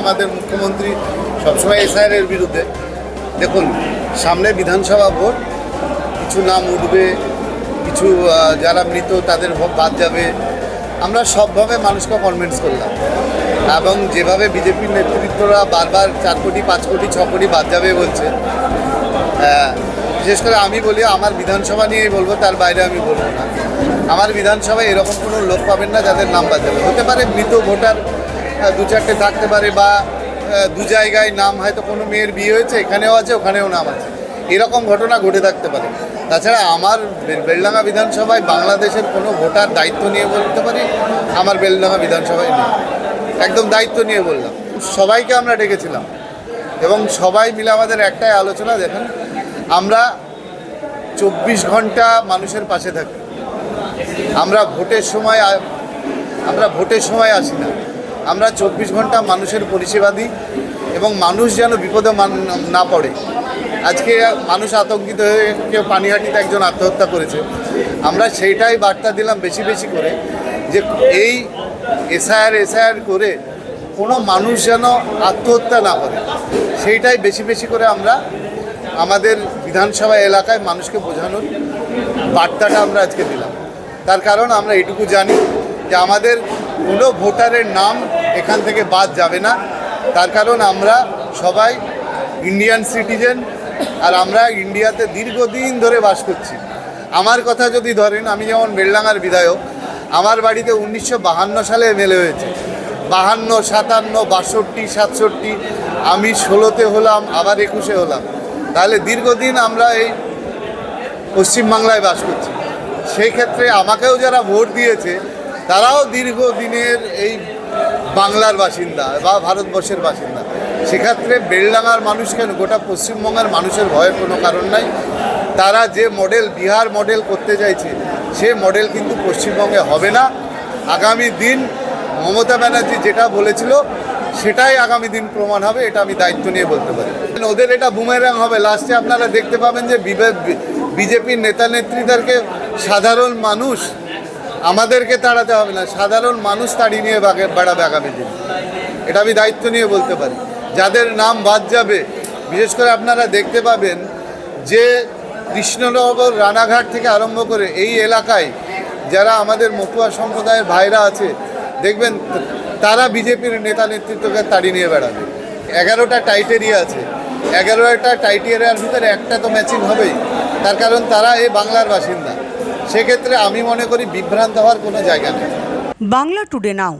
আমাদের মুখ্যমন্ত্রী সবসময় এসআইআর এর বিরুদ্ধে। দেখুন, সামনে বিধানসভা ভোট, কিছু নাম উঠবে, কিছু যারা মৃত তাদের বাদ যাবে। আমরা সবভাবে মানুষকে কনভিন্স করলাম। এবং যেভাবে বিজেপির নেতৃত্বরা বারবার চার কোটি, পাঁচ কোটি, ছ কোটি বাদ যাবে বলছে বিশেষ করে আমি বলি, আমার বিধানসভা নিয়েই বলব, তার বাইরে আমি বলব না। আমার বিধানসভায় এরকম কোনো লোক পাবেন না যাদের নাম বাদ যাবে। হতে পারে মৃত ভোটার দু চারটে থাকতে পারে বা দু জায়গায় নাম হয়তো কোনো মেয়ের বিয়ে হয়েছে, এখানেও আছে, ওখানেও নাম আছে। এরকম ঘটনা ঘটে থাকতে পারে। তাছাড়া আমার বেলডাঙ্গা বিধানসভায় বাংলাদেশের কোনো ভোটার দায়িত্ব নিয়ে বলতে পারি, আমার বেলডাঙ্গা বিধানসভায় নেই। একদম দায়িত্ব নিয়ে বললাম। সবাইকে আমরা ডেকেছিলাম। এবং সবাই মিলে আমাদের একটাই আলোচনা, দেখেন, আমরা চব্বিশ ঘণ্টা মানুষের পাশে থাকি। আমরা ভোটের সময় আমরা ভোটের সময় আসি না। আমরা চব্বিশ ঘণ্টা মানুষের পরিষেবা দিই এবং মানুষ যেন বিপদে না পড়ে। আজকে মানুষ আতঙ্কিত হয়ে কেউ পানিহাটিতে একজন আত্মহত্যা করেছে। আমরা সেইটাই বার্তা দিলাম বেশি বেশি করে যে এই এসআইআর এসআইআর করে কোনো মানুষ যেন আত্মহত্যা না করে। সেইটাই বেশি বেশি করে আমরা আমাদের বিধানসভা এলাকায় মানুষকে বোঝানোর বার্তাটা আমরা আজকে দিলাম। তার কারণ আমরা এটুকু জানি যে আমাদের কোনো ভোটারের নাম এখান থেকে বাদ যাবে না। তার কারণ আমরা সবাই ইন্ডিয়ান সিটিজেন আর আমরা ইন্ডিয়াতে দীর্ঘদিন ধরে বাস করছি। আমার কথা যদি ধরেন, আমি যেমন বেলডাঙ্গার বিধায়ক, আমার বাড়িতে উনিশশো সালে এমএলএ হয়েছে। বাহান্ন, সাতান্ন, বাষট্টি, সাতষট্টি, আমি ষোলোতে হলাম, আবার একুশে হলাম। তাহলে দীর্ঘদিন আমরা এই পশ্চিমবাংলায় বাস করছি। সেই ক্ষেত্রে আমাকেও যারা ভোট দিয়েছে তারাও দীর্ঘদিনের এই বাংলার বাসিন্দা বা ভারতবর্ষের বাসিন্দা। সেক্ষেত্রে বেলডাঙার মানুষ কেন, গোটা পশ্চিমবঙ্গের মানুষের ভয়ের কোনো কারণ নাই। তারা যে মডেল বিহার মডেল করতে চাইছে, সে মডেল কিন্তু পশ্চিমবঙ্গে হবে না। আগামী দিন মমতা ব্যানার্জি যেটা বলেছিল, সেটাই আগামী দিন প্রমাণ হবে, এটা আমি দায়িত্ব নিয়ে বলতে পারি। ওদের এটা বুমেরাং হবে। লাস্টে আপনারা দেখতে পাবেন যে বিজেপির নেতা নেত্রীদেরকে সাধারণ মানুষ আমাদেরকে তাড়াতে হবে না। সাধারণ মানুষ তাড়িয়ে নিয়ে বেড়াবে আগামী দিন। এটা আমি দায়িত্ব নিয়ে বলতে পারি। যাদের নাম বাদ যাবে, বিশেষ করে আপনারা দেখতে পাবেন যে কৃষ্ণনগর রানাঘাট থেকে আরম্ভ করে এই এলাকায় যারা আমাদের মতুয়া সম্প্রদায়ের ভাইরা আছে, দেখবেন তারা বিজেপির নেতা নেতৃত্বকে তাড়িয়ে নিয়ে বেড়াবে। এগারোটা টাইটেরিয়া আছে। এগারোটা টাইটেরিয়ার ভিতরে একটা তো ম্যাচিং হবেই। তার কারণ তারা এই বাংলার বাসিন্দা। সেক্ষেত্রে আমি মনে করি বিভ্রান্ত হওয়ার কোনো জায়গা নেই। Bangla today now.